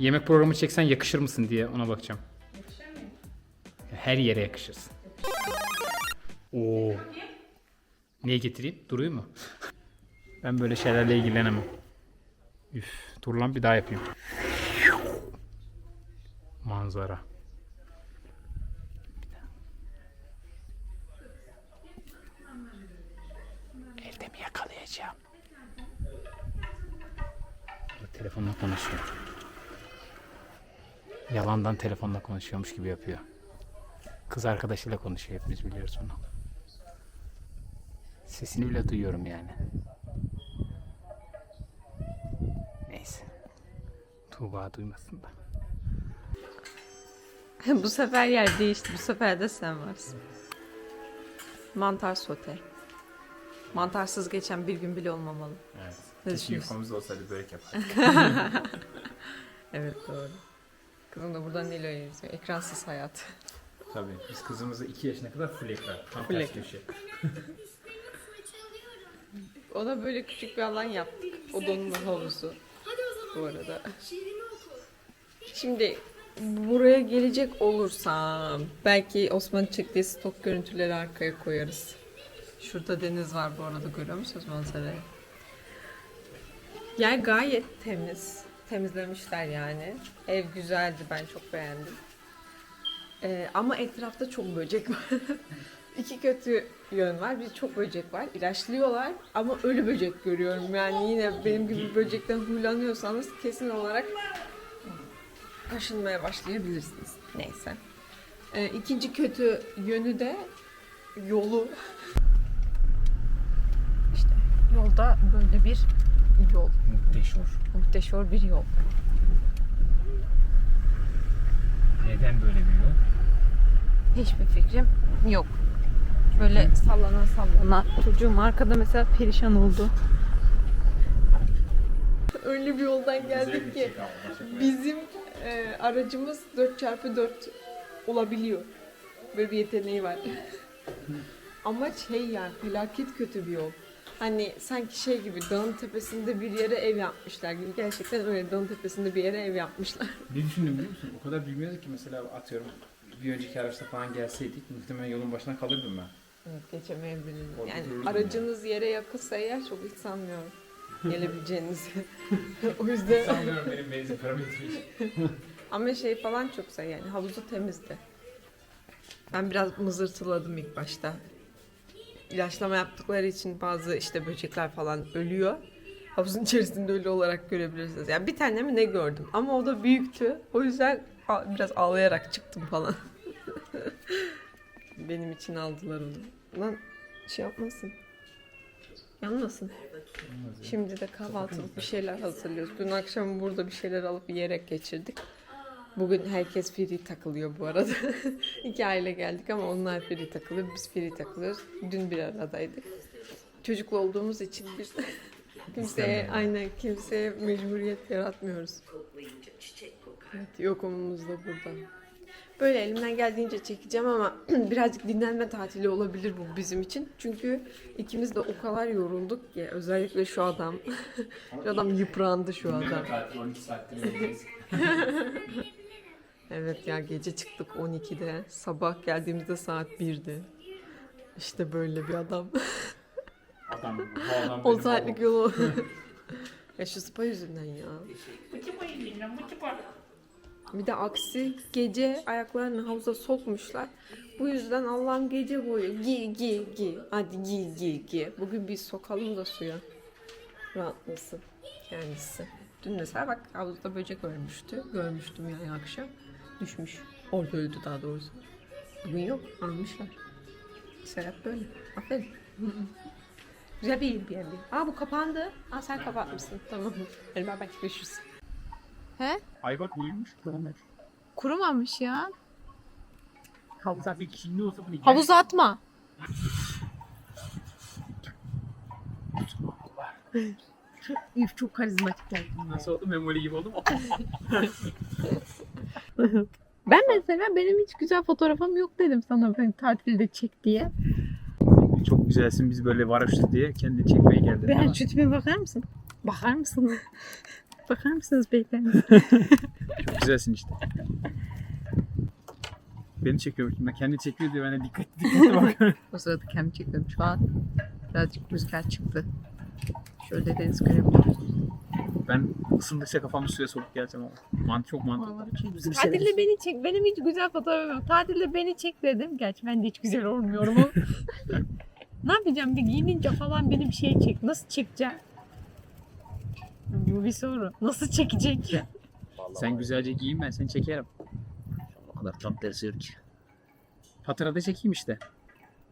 Yemek programı çeksen yakışır mısın diye ona bakacağım. Her yere yakışırsın. Oo. Niye getireyim? Duruyor mu? ben böyle şeylerle ilgilenemem. Üf, dur lan bir daha yapayım. Manzara. Elde mi yakalayacağım? Telefonla konuşuyor. Yalandan telefonla konuşuyormuş gibi yapıyor. Kız arkadaşıyla konuşuyor hepimiz biliyoruz bunu. Sesini bile duyuyorum yani. Neyse. Tuğba duymasın da. Bu sefer yer değişti. Bu sefer de sen varsın. Mantar sote. Mantarsız geçen bir gün bile olmamalı. Evet. Ne düşünüyorsun? yufamız olsaydı börek yapardık. Evet doğru. Kızım da buradan Nilo'ya izliyor. Ekransız hayat. Tabii. Biz kızımızı 2 yaşına kadar full ekran. Tam Full ters ekran. köşe. Ona böyle küçük bir alan yaptık. Odanın havuzu. Bu arada. Şimdi buraya gelecek olursam belki Osman çektiği stok görüntüleri arkaya koyarız. Şurada deniz var bu arada görüyor musunuz manzarayı? Yer gayet temiz. Temizlemişler yani. Ev güzeldi ben çok beğendim. Ee, ama etrafta çok böcek var. İki kötü yön var. Bir çok böcek var. İlaçlıyorlar ama ölü böcek görüyorum. Yani yine benim gibi böcekten huylanıyorsanız kesin olarak kaşınmaya başlayabilirsiniz. Neyse. Ee, ikinci kötü yönü de yolu. İşte yolda böyle bir yol. Muhteşem. Muhteşem bir yol. Neden böyle bir yol? Hiçbir fikrim yok. Böyle sallana sallana. Çocuğum arkada mesela perişan oldu. Öyle bir yoldan geldik ki bizim e, aracımız 4x4 olabiliyor. Böyle bir yeteneği var. Ama şey yani felaket kötü bir yol. Hani sanki şey gibi dağın tepesinde bir yere ev yapmışlar gibi. Gerçekten öyle dağın tepesinde bir yere ev yapmışlar. Ne düşündüm biliyor musun? O kadar bilmiyorduk ki mesela atıyorum bir önceki araçta falan gelseydik muhtemelen yolun başına kalırdım ben. Evet geçemeyebiliriz. Orada Yani aracınız yere yakınsa eğer çok hiç sanmıyorum gelebileceğinizi. o yüzden Sanmıyorum benim benzin paramı yetmiş. ama şey falan çok güzel yani havuzu temizdi. Ben biraz mızırtıladım ilk başta. İlaçlama yaptıkları için bazı işte böcekler falan ölüyor. Havuzun içerisinde ölü olarak görebilirsiniz. Yani bir tane mi ne gördüm ama o da büyüktü. O yüzden biraz ağlayarak çıktım falan. Benim için aldılar onu. Lan şey yapmasın. Yanmasın. Şimdi de kahvaltılık bir şeyler hazırlıyoruz. Dün akşam burada bir şeyler alıp yiyerek geçirdik. Bugün herkes free takılıyor bu arada. İki aile geldik ama onlar free takılıyor. Biz free takılıyoruz. Dün bir aradaydık. Çocuklu olduğumuz için biz kimseye aynen kimseye mecburiyet yaratmıyoruz. Evet, yokumumuz da burada. Böyle elimden geldiğince çekeceğim ama birazcık dinlenme tatili olabilir bu bizim için. Çünkü ikimiz de o kadar yorulduk ki özellikle şu adam. şu adam yıprandı şu adam. tatil 12 saattir. Evet ya gece çıktık 12'de. Sabah geldiğimizde saat 1'di. İşte böyle bir adam. Adam, bu adam 10 benim saatlik babam. yolu. ya şu spa yüzünden ya. Bir de aksi gece ayaklarını havuza sokmuşlar. Bu yüzden Allah'ım gece boyu gi gi gi hadi gi gi gi. Bugün bir sokalım da suya. Rahatlasın kendisi. Dün mesela bak havuzda böcek ölmüştü. Görmüştüm yani akşam. Düşmüş. Orada öldü daha doğrusu. Bugün yok. Almışlar. Serap böyle. Aferin. Güzel bir bir yer. Aa bu kapandı. Aa sen kapatmışsın. Tamam. Hadi bay bay. Görüşürüz. He? Ayvak uyumuş. Kurumamış ya. Havuza bir kişinin olsa bunu Havuza atma. Üf çok karizmatik geldi. Nasıl oldu? Memoli gibi oldu mu? Ben mesela benim hiç güzel fotoğrafım yok dedim sana ben tatilde çek diye. Çok güzelsin biz böyle varoştuk diye kendini çekmeye geldin. Ben tipe bakar mısın? Bakar mısın? Bakar mısınız beyefendi? Çok güzelsin işte. Beni çekiyor. Ben kendi çekiyor diye ben de dikkat dikkatli bakıyorum. o sırada kendi çekiyorum. Şu an birazcık rüzgar çıktı. Şöyle deniz görebiliyoruz. ben ısındıkça kafamı suya sokup geleceğim ama. Mant çok mantıklı. Tatilde beni çek. Benim hiç güzel fotoğrafım yok. Tatilde beni çek dedim. Gerçi ben de hiç güzel olmuyorum ama. ne yapacağım? Bir giyinince falan beni bir şey çek. Nasıl çekeceğim? Bu bir soru. Nasıl çekecek? Sen güzelce giyin ben seni çekerim. O kadar tam tersi yok ki. Patara çekeyim işte.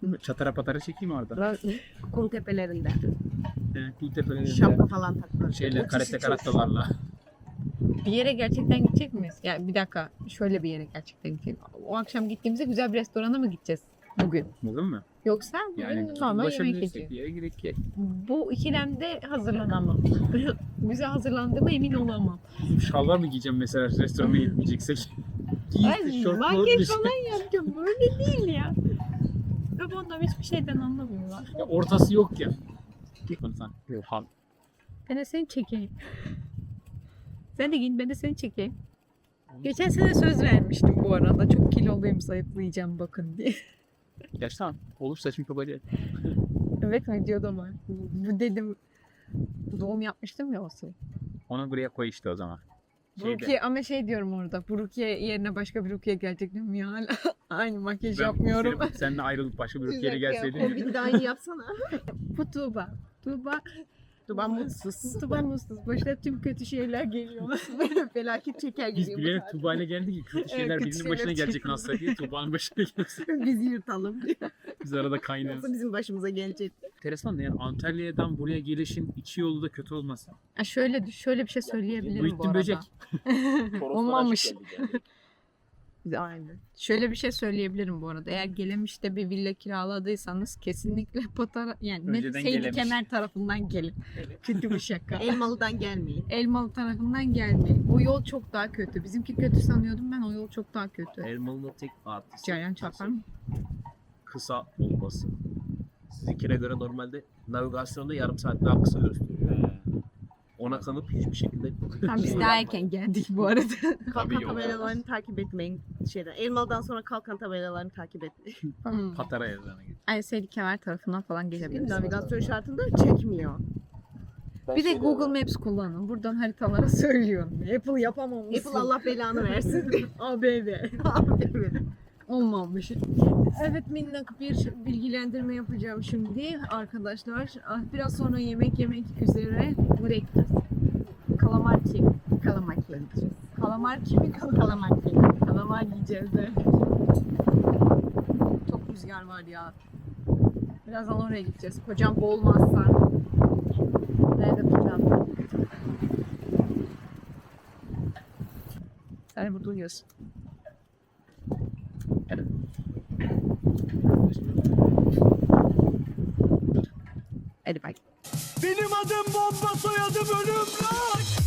Çatara patara çekeyim orada. kum tepelerinde. Ee, kul tepelerinde. Şapka falan takmak. Şeyle karate karakterlarla. bir yere gerçekten gidecek miyiz? Yani bir dakika. Şöyle bir yere gerçekten gideceğiz. O akşam gittiğimizde güzel bir restorana mı gideceğiz? Bugün. Anladın mı? Yoksa bugün Yani normal yemek ulaşabilirsek yiyeceğiz. bir yere girek ye. Bu ikilemde hazırlanamam. Güzel hazırlandığıma emin olamam. Şalvar mı giyeceğim mesela restorana gitmeyeceksek? Giy Ay, şort makyaj falan yapacağım. Böyle değil ya. Ve bunlar hiçbir şeyden anlamıyorlar. Ya ortası yok ya. Sen. Yohan. Ben de seni çekeyim. Sen de giyin ben de seni çekeyim. Geçen sene söz vermiştim bu arada. Çok kiloluyum zayıflayacağım bakın diye. Tamam. Olur saçım kabarıyor. evet videoda var. Bu dedim doğum yapmıştım ya o sıra. Onu buraya koy işte o zaman. Şeyde. Rukiye ama şey diyorum orada. Bu Rukiye yerine başka bir Rukiye gelecek değil mi ya? Hala aynı makyaj Ben yapmıyorum. senin- Seninle ayrılıp başka bir ülkeye gelseydin. O bir de aynı yapsana. Bu Tuğba. Tuğba Duban mutsuz. Tuba mutsuz. Başına tüm kötü şeyler geliyor. Böyle felaket çeker Biz gidiyor. bilerek Tuğba ile geldik ki kötü şeyler kötü birinin başına şeyler gelecek nasıl diye Tuğba'nın başına gelsin. Bizi yırtalım. Biz arada kaynarız. Yoksa bizim başımıza gelecek. Enteresan da yani Antalya'dan buraya gelişin iki yolu da kötü olmasın. Ha şöyle şöyle bir şey söyleyebilirim bu, Bu arada. böcek. Olmamış. Aynen. Şöyle bir şey söyleyebilirim bu arada. Eğer Gelemiş'te bir villa kiraladıysanız kesinlikle Patara yani ne Önceden Seydi Gelemiş. Kemer tarafından gelin. Kötü bir şaka. Elmalı'dan gelmeyin. Elmalı tarafından gelmeyin. O yol çok daha kötü. Bizimki kötü sanıyordum ben o yol çok daha kötü. Elmalı'nın tek artısı Ceylan çarpar mı? kısa olması. Sizinkine göre normalde navigasyonda yarım saat daha kısa gösteriyor. Ona kanıp hiçbir şekilde Tamam biz daha erken geldik bu arada. Kalkan tabelalarını takip etmeyin. Şeyden. Elmalı'dan sonra kalkan tabelalarını takip etmeyin. Patara yazana git. Ay Seydi Kemer tarafından falan Çünkü gelebilirsiniz. navigasyon şartında çekmiyor. Bir de Google Maps kullanın. Buradan haritalara söylüyorum. Apple yapamamış. Apple Allah belanı versin. ABB. evet. Olmamış. Evet minnak bir bilgilendirme yapacağım şimdi arkadaşlar. Ah, Biraz sonra yemek yemek üzere breakfast. Kalamarki. Kalamarki yiyeceğiz. Kalamarki mi? Kalamarki. Kalamar yiyeceğiz de. Çok rüzgar var ya. Birazdan oraya gideceğiz. Kocam boğulmazsa. Nerede kocam? Sen burada uyuyorsun. Hadi bak. Benim adım bomba soyadım ölüm lan.